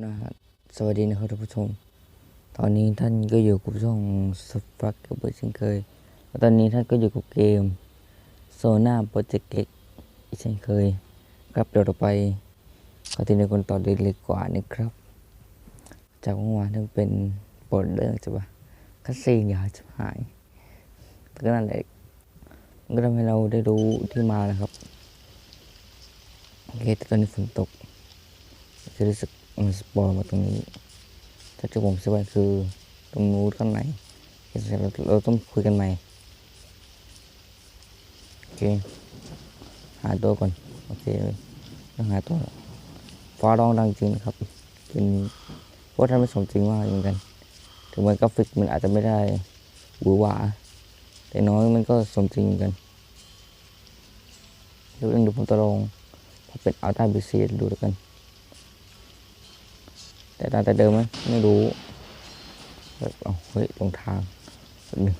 นะฮะสวัสดีนะครับท่านผู้ชม ตอนนี้ท่านก็อยู่กับช่องสฟักกับเบอร์เช่นเคย ตอนนี้ท่านก็อยู่กับเกมโซน่าโปรเจกต์อีกเช่นเคย ครับเดี๋ยวเราไปขอทีนี้คนต่อเลยเลยกว่านะครับ จากเมื่อวานที่เป็นบทเรื่องใช่ปะคัสซีนยาจะหายแต่ก็นั่นแหละก็ทำให้เราได้รู้ที่มานะครับโอเคแต่ตอนนี้ฝนตกจะรู้สึก มันสปอยล์มาตรงนี้ ถ้าที่ผมสบายคือตรงนู้นข้างในเราเราต้องคุยกันใหม่ โอเค หาตัวก่อน โอเคต้องหาตัวฟ้าร้องดังจริงนะครับเป็นเพราะท่านไม่สมจริงมากเหมือนกัน ถึงแม้กราฟิกมันอาจจะไม่ได้หวือหวา แต่น้อยมันก็สมจริงเหมือนกันเดี๋ยวเดี๋ยวผมจะลองพอเป็นอัลต้าบีซีดูแล้วกัน แต่ตาแต่เดิมไหมไม่รู้แบบเอาเฮ้ยลงทางหนึ่ง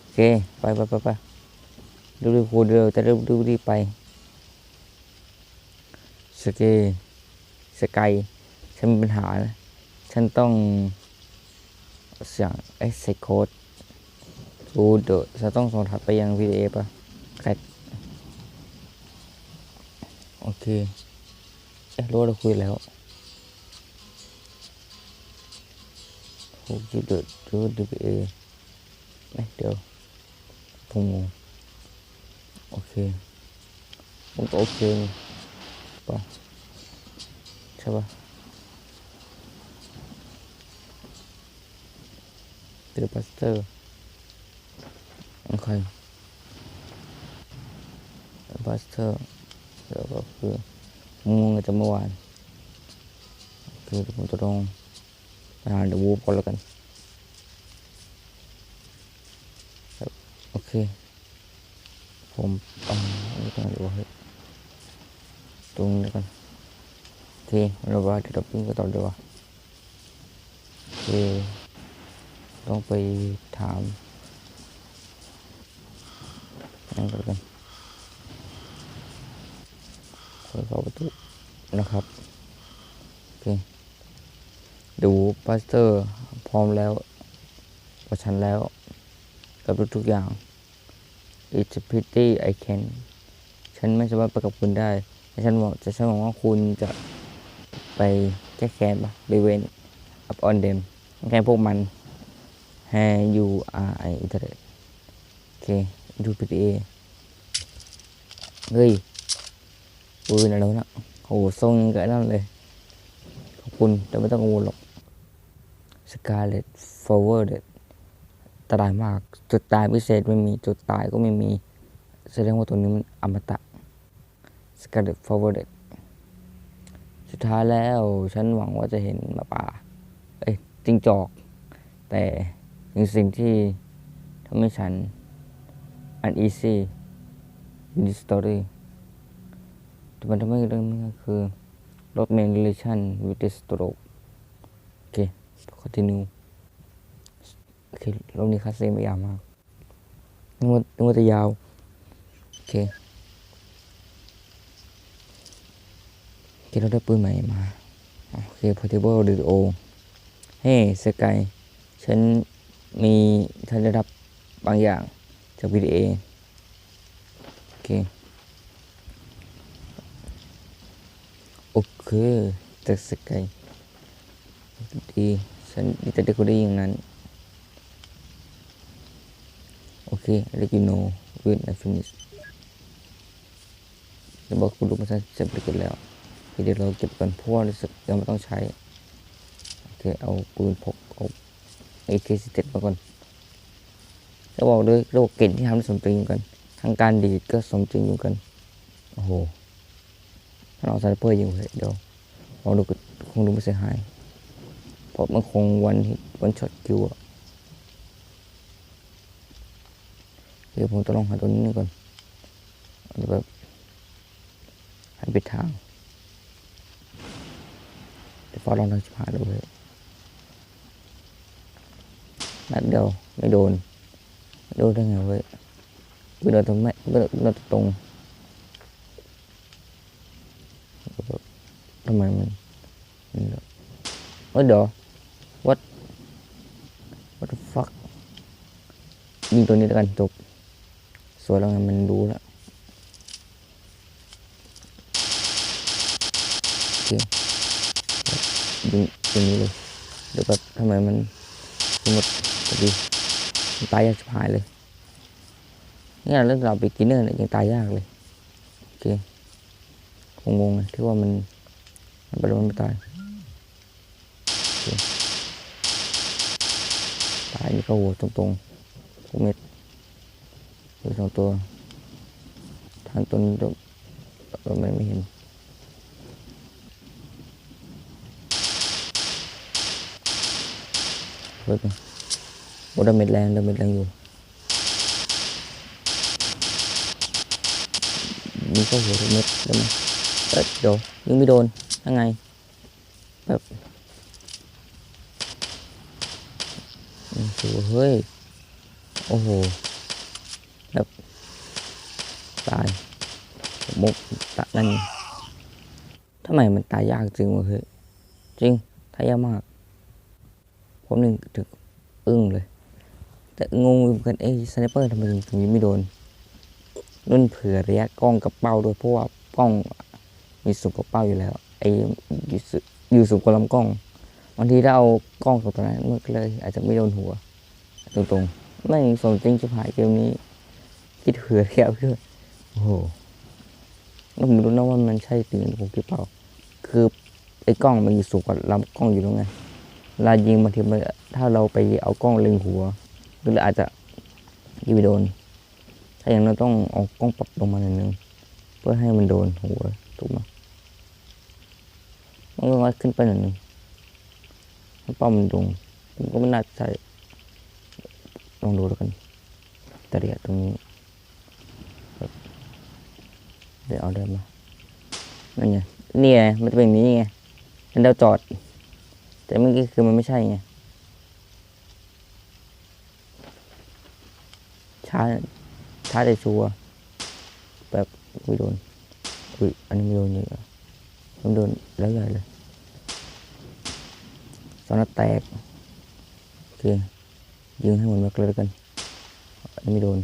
โอเค ไปไปไปไปดูดูคูเร็วแต่ดูดูดีไปสเกสกายฉันมีปัญหานะฉันต้องเสียงเอ็กซ์โคดดูเดอฉันต้องส่งถัดไปยัง VDA ป่ะแครกโอเคเอ๊ะรู้เราคุยแล้ว จุดเดือดจุดดีพีเอไม่เดี๋ยวผมงงโอเคผมก็โอเคป่ะใช่ป่ะเดลบัสเตอร์โอเคบัสเตอร์แล้วก็คือมงงกับจะเมื่อวานคือผมจะลอง เดวูฟก่อนแล้วกันโอเค ผมอ่าไม่ต้องดูให้ตรงนี้กันโอเคเราว่าจะดับปิ้งก็ต่อดีกว่าโอเคต้องไปถามนั่นก็แล้วกันคอยเข้าประตูนะครับ โอเค ดูพาสเตอร์พร้อมแล้วประชันแล้ว กับทุกๆอย่าง It's a pity I can ฉันไม่สามารถไปกับคุณได้แต่ฉันบอกจะฉันหวังว่าคุณจะไปแก้แค้นปะ revenge up on them แค่พวกมัน Hey you are I internet โอเคดู PTA เฮ้ยปืนอะไรวนะโหทรงยังไงนั่นเลย ขอบคุณแต่ไม่ต้องกังวลหรอก Scarlet Forwarded อันตรายมาก จุดตายพิเศษไม่มี จุดตายก็ไม่มี แสดงว่าตัวนี้มันอมตะ Scarlet Forwarded สุดท้ายแล้ว ฉันหวังว่าจะเห็นหมาป่า เอ้ยจิงจอก แต่สิ่งที่ทำให้ฉัน uneasy in this story แต่มันทำให้เรื่องนี้คือลด main relation with the stroke ค continue โอเครอบนี้คัสเซ่ไม่ยาวมากนึกว่านึกว่าจะยาว โอเคโอเคเราได้ปืนใหม่มา โอเค portable radio เฮ้สกายฉันมีฉันได้รับบางอย่างจาก VDA โอเค โอเคจากสกาย ดีฉันดีแต่ได้คุณได้ยินอย่างนั้น โอเค let you know when I finish จะบอกคุณรู้มาสักเสร็จไปกันแล้วเดี๋ยวเราเก็บกันพว่ารู้สึกยังไม่ต้องใช้ โอเค เอาปืนพกเอา AK47 มาก่อนจะบอกเลยระบบเก่งที่ทำได้สมจริงเหมือนกัน ทางการดีดก็สมจริงเหมือนกัน โอ้โหถ้าเราใส่เพื่อยิงเลยเดี๋ยวเราดูคงดูไม่เสียหาย เพราะมันคงวันวันช็อตคิวอะเดี๋ยวผมจะลองหาตัวนี้ก่อนเดี๋ยวแบบหันไปทางเดี๋ยวฟ้าลองทางชิบหายดูเลยนัดเดียวไม่โดนไม่โดนได้ไงเว้ยไม่โดนตรงไม่ไม่โดนตรงทำไมมันมันฮ้ยเดี๋ยว what what the fuck ยิงตัวนี้แล้วกันจบสวยแล้วไงมันรู้แล้วโอเคยิงตัวนี้เลยเดี๋ยวแบบทำไมมันหมดดีตายยากชิบหายเลยนี่เรื่องเราไปกินเนอร์เนี่ยยังตายยากเลยโอเคงงงเลยที่ว่ามันมันไปแล้วมันไม่ตาย ตายนี่ก็หัวตรงๆทุกเม็ดหลือสองตัวทางต้นตัวเราไม่ไม่เห็นเลิกโอ้ดาเม็ดแรงดาเม็ดแรงอยู่ยิงเข้าหัวทุกเม็ดได้ไหมเอ้ยเดี๋ยวยิงไม่โดนยังไงแบบ โอ้โหเฮ้ย โอ้โหแบบตายมุกตะนั่นทำไมมันตายยากจริงวะเฮ้ย จริงตายยากมาก ผมนึงถึงอึ้งเลย แต่งงกัน เอ้สไนเปอร์ทำไมถึงยิงไม่โดนนุ่นเผื่อระยะกล้องกับเป้าด้วยเพราะว่ากล้องมีสูงกว่าเป้าอยู่แล้ว ไอ้อยู่สูอยู่สูงกว่าลำกล้อง บางทีถ้าเอากล้องตรงตรงนั้นมันก็เลย อาจจะไม่โดนหัว ตรงๆไม่สมจริงจะผ่ายเกมนี้ คิดเผื่อแค่เพื่อโอ้โหแล้วผมไม่รู้นะว่ามันใช่สิ่งที่ผมคิดเปล่า คือไอ้กล้องมันอยู่สูงกว่าลำกล้องอยู่แล้วไงเวลายิงบางทีมันถ้าเราไปเอากล้องเล็งหัวหรืออาจจะยิงไปโดน ถ้าอย่างนั้นต้องเอากล้องปรับลงมาหน่อยนึงเพื่อให้มันโดนหัวถูกไหมมันก็ขึ้นไปหน่อยนึง ป้ามันตรงผมก็ไม่น่าใช่ลองดูแล้วกันแต่เดียวตรงนี้เดี๋ยวเอาเดินมานั่นไงนี่ไงมันจะเป็นอย่างนี้ไงแล้วเราจอด แต่เมื่อกี้คือมันไม่ใช่ไงช้าช้าแต่ชัวแบบอุยโดนอุ้ยอันนี้ไม่โดนเยอะมันโดนแล้วใหญ่เลย สอนแตก โอเค ยิงให้หมดม็กเลยแล้วกัน ไม่โดน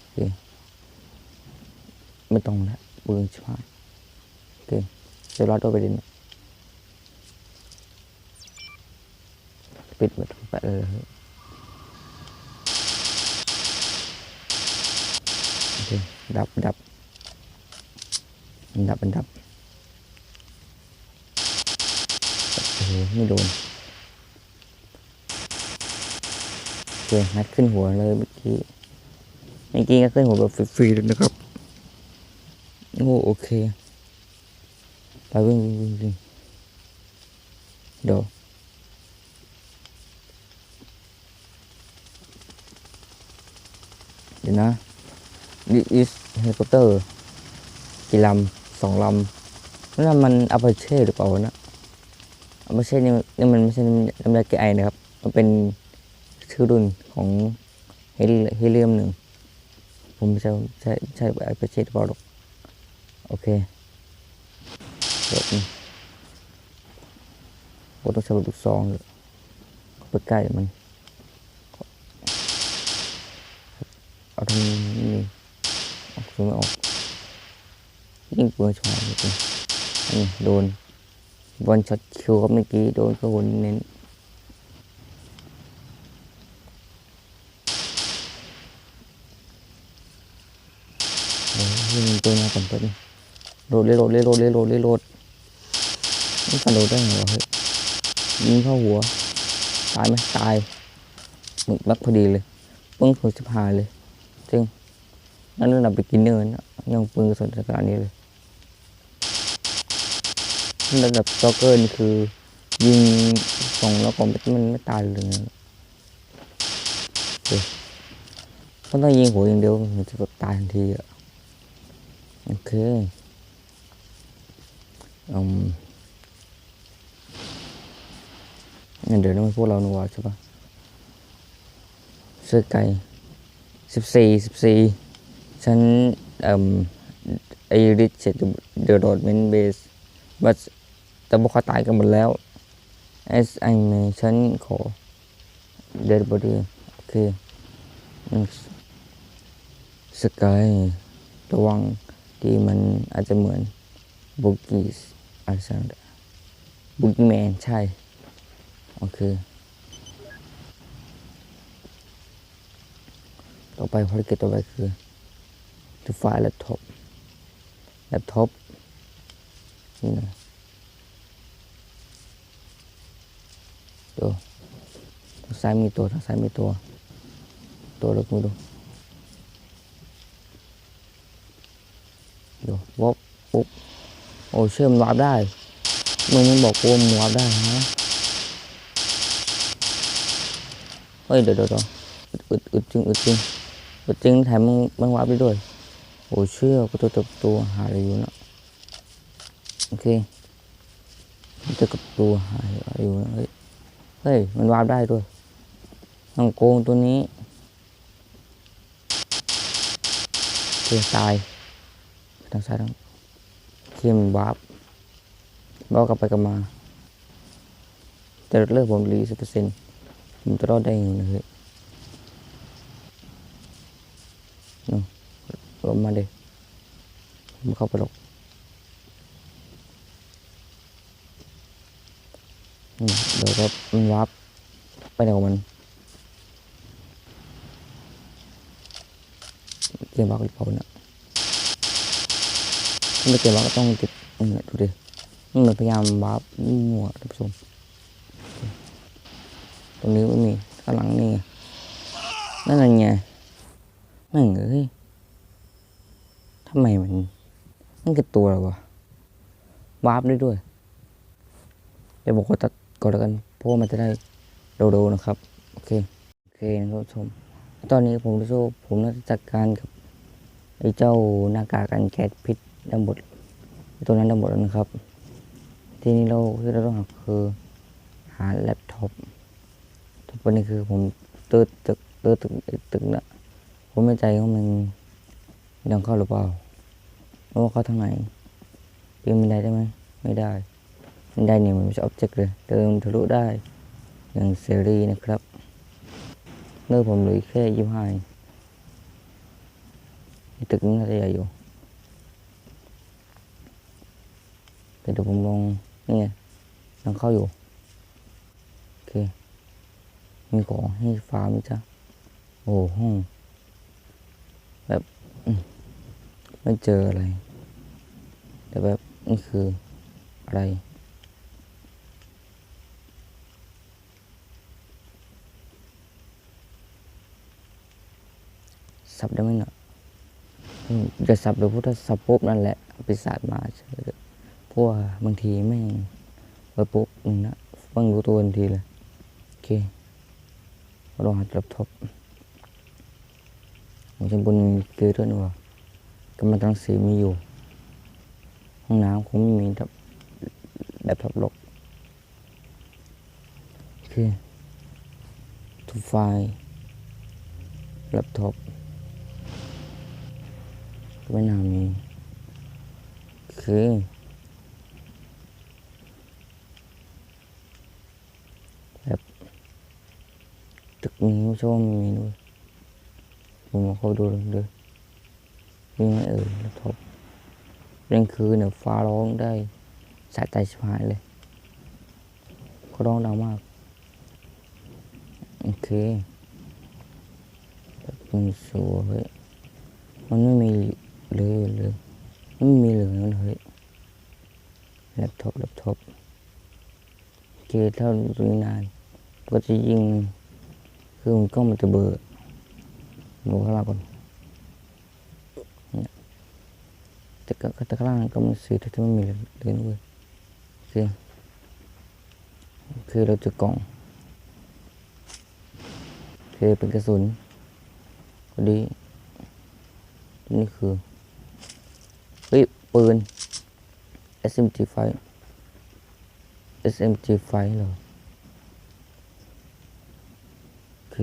โอเค ไม่ต้องล้วปืนชิบหายโอเคเดี๋ยวรอดตัวไปดินปิดหมดไปเลยโอเค ดับดับดับดับโอ้โห ไม่โดนโอเคนัดขึ้นหัวเลยเมื่อกี้เมื่อกี้ก็ขึ้นหัวแบบฟรีๆเลยนะครับโอ้โอเคไปวิ่งวิ่งวิ่งเดี๋ยวเดี๋ยวนะ this is helicopter กี่ลำสองลำนั่นมันอัปเช่หรือเปล่านะ อัปเช่นี่นี่มันไม่ใช่น้ำยาแก้ไอนะครับ มันเป็นชื่อรุ่นของเฮลิเฮเลียมหนึ่ง ผมไม่ใช่ใช่ใช่อัปเช่หรือเปล่าหรอกโอเคเดี๋ยวนี้ผมต้องใช้ลูกซองเลยเข้าไปใกล้มัน เอาทางนี้นี่ออกคือไม่ออก ยิงปืนชอยจริงนี่โดน บอลช็อตคิวครับเมื่อกี้โดนก็วนเน้นยิงตัวมาก่อนตัวนี้โหลดเลยโหลดเลยโหลดเลยโหลดเลยโหลดนี่กระโดดได้ไงวะเฮ้ยยิงเข้าหัว ตายไหมตายหมึกบักพอดีเลยปึ้งหัวจะพายเลยจริงนั่นเราไปกินเนินอะยังปืนสถานกรณ์นี้เลย ระดับสตอกเกอร์นี่คือ ยิงสองแล้วก็มันไม่ตายเลยนะโอเคเขาต้องยิงหัวอย่างเดียวมันจะแบบตายทันทีอะโอเคอืมงั้นเดี๋ยวต้องพวกเราหนัวใช่ปะเสื้อไก่สิบสี่สิบสี่ฉันเอ่มไอริชเดอะโดดเมนเบสบัส แต่บุคคลตายกันหมดแล้ว as animation ขอ dead body โอเคสกายระวังที่มันอาจจะเหมือนบุกี้อะไรสักอย่างบุกี้แมนใช่ โอเค ต่อไปภารกิจต่อไปคือ to find laptop laptop นี่นะ ดูทางซ้ายมีตัวทางซ้ายมีตัว ตัวล็กมาดู ดูวบปุ๊บโอ้เชื่อมวาร์ปได้ มึงยังบอกกูว่ามึงวาร์ปได้ฮะเฮ้ยเดี๋ยวเดี๋ยวอึดอึดจริงอึดจริงอึดจริงแถมมึงมันวาร์ปได้ด้วย โอ้เชื่อกูตัวตัวตัวหาอะไรอยู่นะโอเคจะกับตัวหาอะไรอยู่นะเฮ้ย เฮ้ย มันวาร์ปได้ด้วยน้องโกงตัวนี้โอเคตายทางซ้ายทางเทียมนวาร์ปบอกกลับไปกลับมา แต่เลือกผมรีสิบเปอร์เซ็นต์ผมจะรอดได้ยังไงเฮ้ยลงมาเด็ผมเข้าไปหรอกนี่ เดี๋ยวก็มันวาร์ปไปไหนของมันเกมวาร์ปหรือเปล่าเนี่ยไม่เกิดว่าก็ต้องติดนี่แหละดูดินี่มันพยายามวาร์ปมั่วท่านผู้ชมตรงนี้ไม่มีข้างหลังนี่นั่นอะไงแม่งเอ้ยทำไมมันมันคือตัวอะไรวะวาร์ปได้ด้วยเดี๋ยวบอกว่าตัด ก่อนแล้วกันเพราะว่ามันจะได้เร็วๆนะครับ โอเค โอเคนะครับผู้ชม ตอนนี้ผมรู้สึกผมน่าจะจัดการกับไอ้เจ้าหน้ากากกันแก๊สพิษได้หมดตัวนั้นได้หมดแล้วนะครับ ทีนี้เราที่เราต้องหาคือหาแล็ปท็อปทุกวันนี้คือผมติร์ดตึกติร์ดตึกตึกนะผมไม่ใจว่ามันยังเข้าหรือเปล่าหรือว่าเข้าทางไหนปีนบันไดได้ไหมไม่ได้ ไดเนี่ยมันไม่ใช่อบเจกเลยเดินทะลุได้อย่างเสรีนะครับเนื่อผมเหลือแค่ยี่ห้าตึกนี้น่าจะใหญ่อยู่แต่เดี๋ยวผมลองนี่ไงยังเข้าอยู่ โอเค มีของให้ฟ้ามไหมจ๊ะโอ้ห้อง แบบ ไม่เจออะไร แต่แบบ นี่คืออะไร สับได้ไหมเนาะจะสับหรือพุทธสับปุ๊บนั่นแหละปีศาจมาเฉยเพราะว่าบางทีแม่ไปปุ๊บนะฟังรู้ตัวทันทีเลยโอเคเราหัดรับท็อปของฉันบนมีเกลือด้วยว่ากำลังรังสีมีอยู่ ห้องน้ำคงไม่มีแบบแบบทับหลกโอเคทูไฟแล็ปท็อป ไม่น่ามีโอแบบตึกนี้ไม่ช่ว่าไม่มีด้วยผมมาเข้าดูเลยมีไหมเออแล็ปท็อปเร่งคืนเนี่ยฟ้าร้องได้สายใจชิบหายเลยเขาร้องดังมาก โอเคแบบมันสวยมันไม่มี เลยเลยไม่มีเหลืองเลยเฮ้ยแล็ปท็อปแล็ปท็อปโอเคถ้าดูนาน ก็จะยิงคือมันก็มันจะเบอร์ดูข้างล่างก่อนแต่ก็แต่ข้างล่างก็มันสีที่ไม่มีเลยเลยนะเว้ยโอเคคือเราจะกล่องโอเคเป็นกระสุนพอดีนี่คือ เฮ้ยปืน SMG ไฟ SMG ไฟเหรอโอเค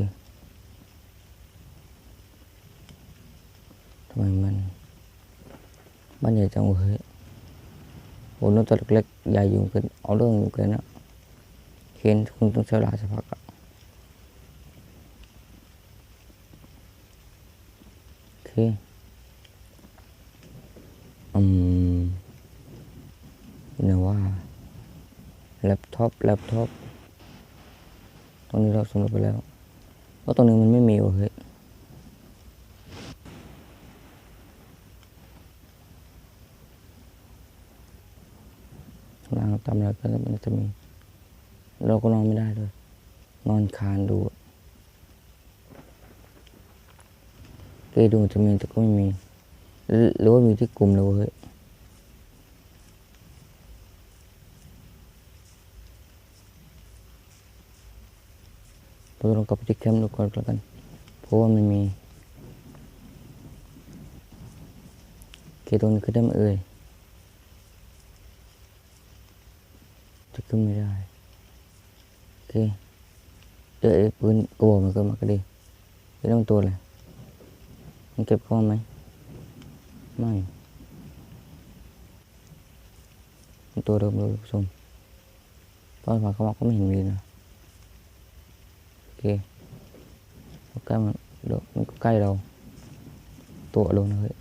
ทำไมมันบ้านใหญ่จังเว้ยโอ้โหนกตัวเล็กๆใหญ่อยู่กินเอาเรื่องอยู่กินนะเคนคุณต้องใช้เวลาสักพักอะโอเคอืมเนี่ยว่า แล็ปท็อปแล็ปท็อปตรงนี้เราสำรวจไปแล้วก็ตรงนี้มันไม่มีว่ะเฮ้ยนางทำอะไรก็มันจะมี เราก็นอนไม่ได้เลยนอนคานดูอะเกดูจะมีแต่ก็ไม่มี หรือว่ามีที่กลุ่มเลยเฮ้ย เราลองกลับไปที่แคมป์ดูก่อนแล้วกันเพราะว่ามันมีเกตรงนี้ก็ได้มาเอ่ยจะขึ้นไม่ได้โอเคเดี๋ยวปืนกระบอกมันก็มาก็ดีไม่ต้องตัวเลยมันเก็บข้ามาไหมไม่ตัวเดิมเลยคุณผู้ชมตอนมาเข้ามาก็ไม่เห็นมีนะ โอเคเอาใกล้มันเดี๋ยวมันก็ใกล้เราตัวลงนะเฮ้ย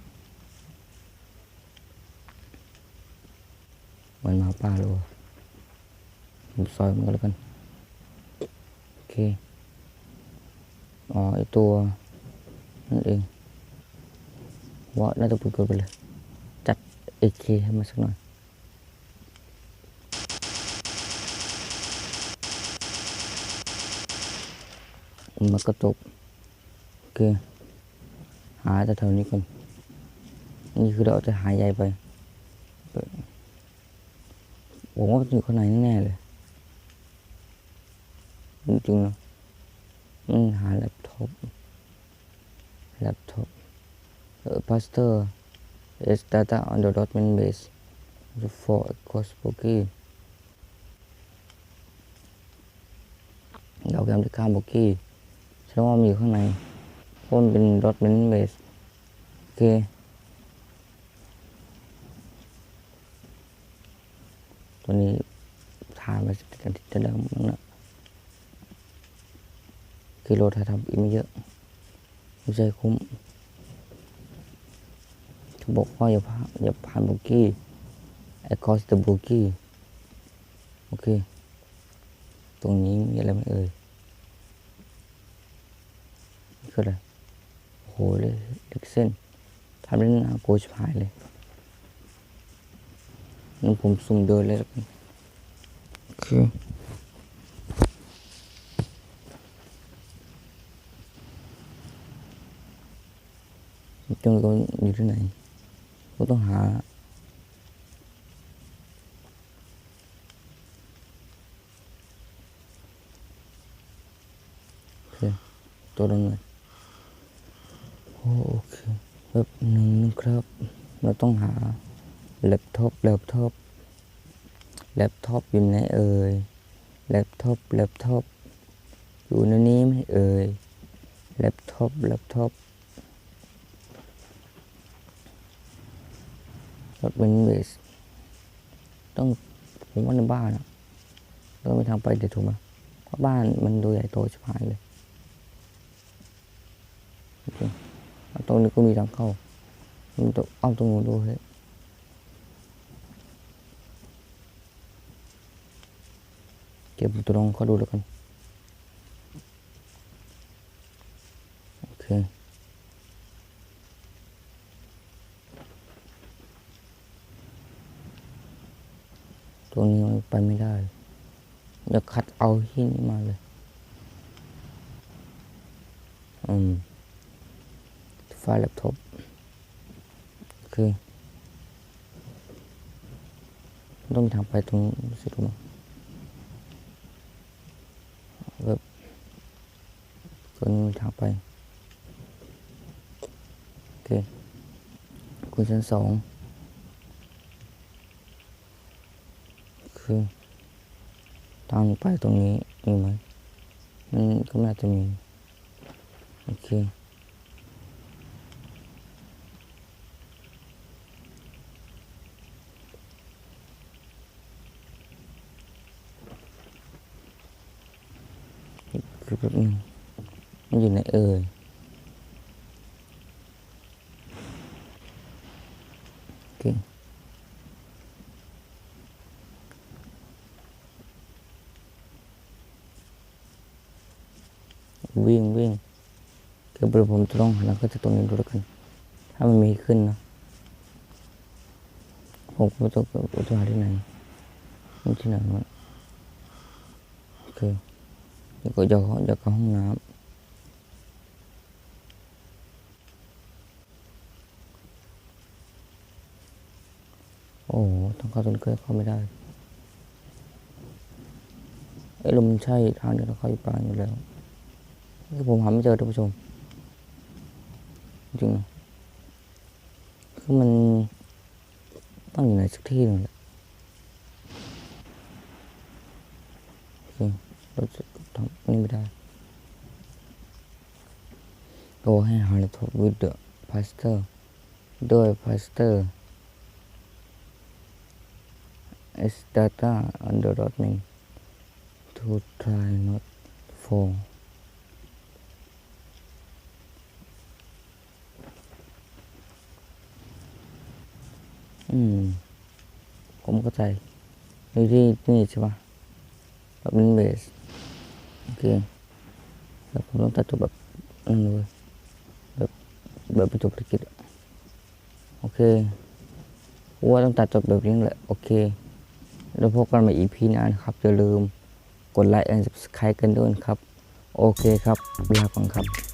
เห มันมันก็แล้วกันโอเคอ๋อไอตัวนั่นเองว่าน่าจะปืนกดไปเลยจัดเอเคให้มาสักหน่อยมันก็จบโอเคหาแต่แถวนี้ก่อนนี่คือเราจะหายใหญ่ไปผมว่าอยู่ข้างในแน่เลยจริงๆนะมันหาแล็ปท็อปแล็ปท็อปเออ pastor is data on the document base for across bookie เราพยายามจะข้ามบกกี้ แสดงว่ามีอยู่ข้างในพราะมันเป็น document base โอเคตัวนี้ทานมาสิกันที่จะเริ่มนะกิโลถ้าทำอีกไม่เยอะไม่ใช่คุ้มเขาบอกว่าอย่าผ่านอย่าผ่านบุกี้ across the bookie โอเค ตรงนี้มีอะไรไหมเอ่ย คืออะไรโอ้โหเลยเล็กเส้นทำได้น่ากลัวชิบหายเลยงั้นผมสุ่มเดินเลยแล้วกันโอเคจงก็อยู่ที่ไหนก็ต้องหาโอเคตัวนึงเลย โอเคแบบหนึ่งนะครับ เราต้องหาแล็ปท็อปแล็ปท็อปแล็ปท็อปอยู่ไหนเอ่ยแล็ปท็อปแล็ปท็อปอยู่ในนี้ไหมเอ่ยแล็ปท็อปแล็ปท็อปรถเบนซ์เบสต้องผมว่าในบ้านอะต้องไปทางไปเดี๋ยวถูกไหมเพราะบ้านมันดูใหญ่โตชิบหายเลย ตรงนี้ก็มีทางเข้ามันต้องเอาตรงนู้นดูเลยเก็บตัวลองเขาดูแล้วกัน โอเคตัวนี้มันไปไม่ได้เดี๋ยวคัดเอาที่นี่มาเลย อืม ไฟล์แล็ปท็อปโอต้องมีทางไปตรงสิถูกไหมแบบตัวนี้มีทางไป โอเคคุณชั้นสองคือทางไปตรงนี้มีไหมมันก็น่าจะมี โอเค โคือแป๊บนึงมันอยู่ไหนเอ่ยโอเควิ่งวิ่ง เดี๋ยวผมจะลองหันหลังก็จะตรงนี้ดูแล้วกัน ถ้ามันมีขึ้นนะผมก็จะจะหาที่ไหนมันที่ไหนวะโอเคเดี๋ยวก็จะเข้าจะเข้าห้องน้ำโอ้ต้องเข้าจนเกินเข้าไม่ได้ เอ้ลมใช่ทางเดียวเราเข้าอยู่ปลายอยู่แล้วคือผมหาไม่เจอท่านผู้ชม จริงๆนะคือมันต้องอยู่ไหนสักที่หนึ่งแหละโอเคเราจะทำนี่ไม่ได้ Go ahead and talk with the pastor โดย pastor is data under me to try not fall อืม ผมเข้าใจนี่ที่นี่ใช่ปะแบบนี้เบส โอเคแล้วผมต้องตัดจบแบบนั่นเลยแบบแบบเป็นจบธุรกิจโอเคว่าต้องตัดจบแบบนี้แหละ โอเค แล้วพบกันใหม่อีพีหน้านะครับ อย่าลืมกดไลค์และ subscribe กันด้วยครับ โอเคครับลาฟังครับ